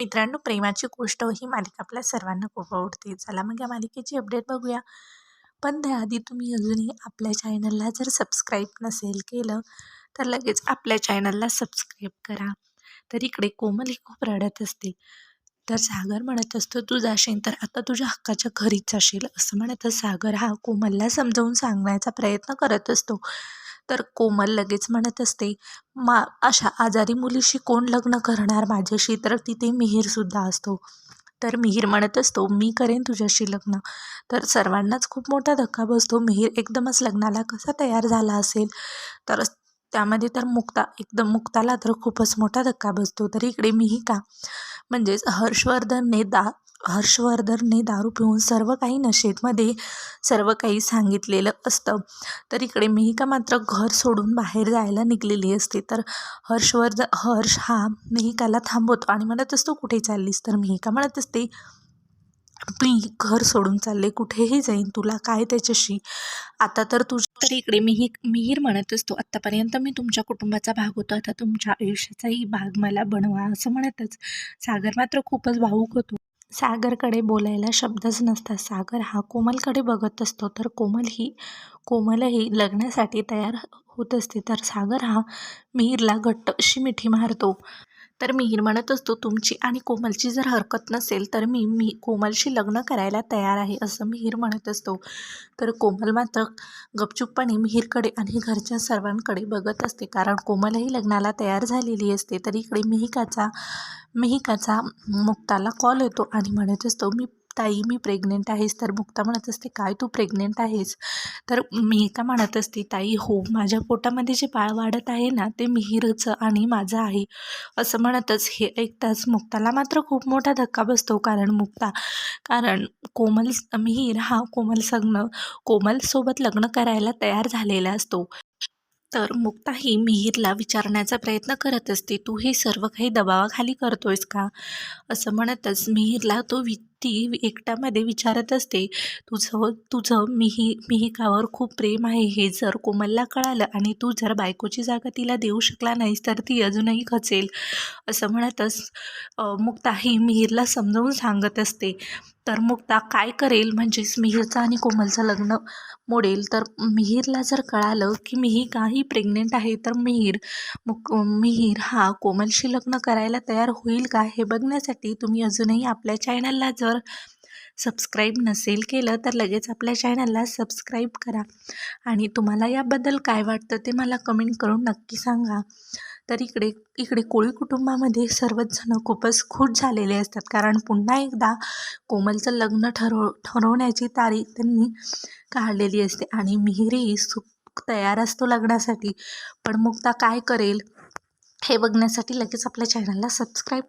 मित्रांनो प्रेमाची गोष्ट ही मालिका आपल्या सर्वांना खूप आवडते चला मग या मालिकेची अपडेट बघूया. पण त्याआधी तुम्ही अजूनही आपल्या चॅनलला जर सबस्क्राईब नसेल केलं तर लगेच आपल्या चॅनलला सबस्क्राईब करा. तर इकडे कोमल ही खूप रडत असते तर सागर म्हणत असतो तू जाशील तर आता तुझ्या हक्काच्या घरीच जाशील असं म्हणत सागर हा कोमलला समजावून सांगण्याचा प्रयत्न करत असतो. तर कोमल लगेच म्हणत असते मा अशा आजारी मुलीशी कोण लग्न करणार माझ्याशी? तर तिथे मिहीरसुद्धा असतो. तर मिहीर म्हणत असतो मी करेन तुझ्याशी लग्न. तर सर्वांनाच खूप मोठा धक्का बसतो. मिहीर एकदमच लग्नाला कसा तयार झाला असेल? तर त्यामध्ये तर मुक्ता एकदम मुक्ताला तर खूपच मोठा धक्का बसतो. तर इकडे मिहिका म्हणजेच हर्षवर्धनने दा हर्षवर्धनने दारू पिऊन सर्व काही नशेतमध्ये सर्व काही सांगितलेलं असतं. तर इकडे मेहिका मात्र घर सोडून बाहेर जायला निघलेली असते. तर हर्षवर्धन हर्ष हा मेहिकाला थांबवतो आणि म्हणत असतो कुठे चाललीस? तर मेहिका म्हणत असते मी घर सोडून चालले कुठेही जाईन तुला काय त्याच्याशी? आता तर तुझ्या तर इकडे मिही मिहीर म्हणत असतो आत्तापर्यंत मी तुमच्या कुटुंबाचा भाग होतो आता तुमच्या आयुष्याचाही भाग मला बनवा असं म्हणतच. सागर मात्र खूपच भावूक होतो. सागरकडे बोलायला शब्दच नसतात. सागर हा कोमलकडे बघत असतो तर कोमल ही कोमलही लग्नासाठी तयार होत असते तर सागर हा मिहीरला घट्ट अशी मिठी मारतो. तर मिहीर म्हणत असतो तुमची आणि कोमलची जर हरकत नसेल तर मी मी कोमलशी लग्न करायला तयार आहे असं मिहीर म्हणत असतो. तर कोमल मात्र गपचूपपणे मिहीरकडे आणि घरच्या सर्वांकडे बघत असते कारण कोमलही लग्नाला तयार झालेली असते. तर इकडे मिहिकाचा मिहिकाचा मुक्ताला कॉल येतो आणि म्हणत असतो मी ताई मी प्रेग्नेंट आहेस तर मुक्ता म्हणत असते काय तू प्रेग्नेंट आहेस? तर मी का म्हणत असते ताई हो माझ्या पोटामध्ये जे बाळ वाढत आहे ना ते मिहिरचं आणि माझं आहे. असं म्हणतच हे ऐकताच मुक्ताला मात्र खूप मोठा धक्का बसतो कारण मुक्ता कारण कोमल मिहीर हा कोमल संग्न कोमलसोबत लग्न करायला तयार झालेला असतो. तर मुक्ता ही मिहीरला विचारण्याचा प्रयत्न करत असते तू हे सर्व काही दबावाखाली करतोयस का? असं म्हणतच मिहीरला तो वि ती एकट्यामध्ये विचारत असते तुझं तुझं मिही मिहिकावर खूप प्रेम आहे हे जर कोमलला कळालं आणि तू जर बायकोची जागा तिला देऊ शकला नाहीस तर ती अजूनही खचेल. असं म्हणतच मुक्ता ही मिहीरला समजावून सांगत असते. तर मुक्ता काय करेल? म्हणजेच मिहीरचं आणि कोमलचं लग्न मोडेल. तर मिहीरला जर कळालं की मिही ही प्रेग्नेंट आहे तर मिहीर मुक मिहीर हा कोमलशी लग्न करायला तयार होईल का? हे बघण्यासाठी तुम्ही अजूनही आपल्या चॅनलला जर सबस्क्राईब नसेल केलं तर लगेच आपल्या चॅनलला सबस्क्राईब करा. आणि तुम्हाला याबद्दल काय वाटतं ते मला कमेंट करून नक्की सांगा. तर इकडे इकडे कोळी कुटुंबामध्ये सर्वच जण खूपच खुश झालेले असतात. कारण पुन्हा एकदा कोमलचं लग्न ठरव ठरवण्याची तारीख त्यांनी काढलेली असते. आणि मिहिरी सुख तयार असतो लग्नासाठी. पण मुक्ता काय करेल हे बघण्यासाठी लगेच आपल्या चॅनलला सबस्क्राईब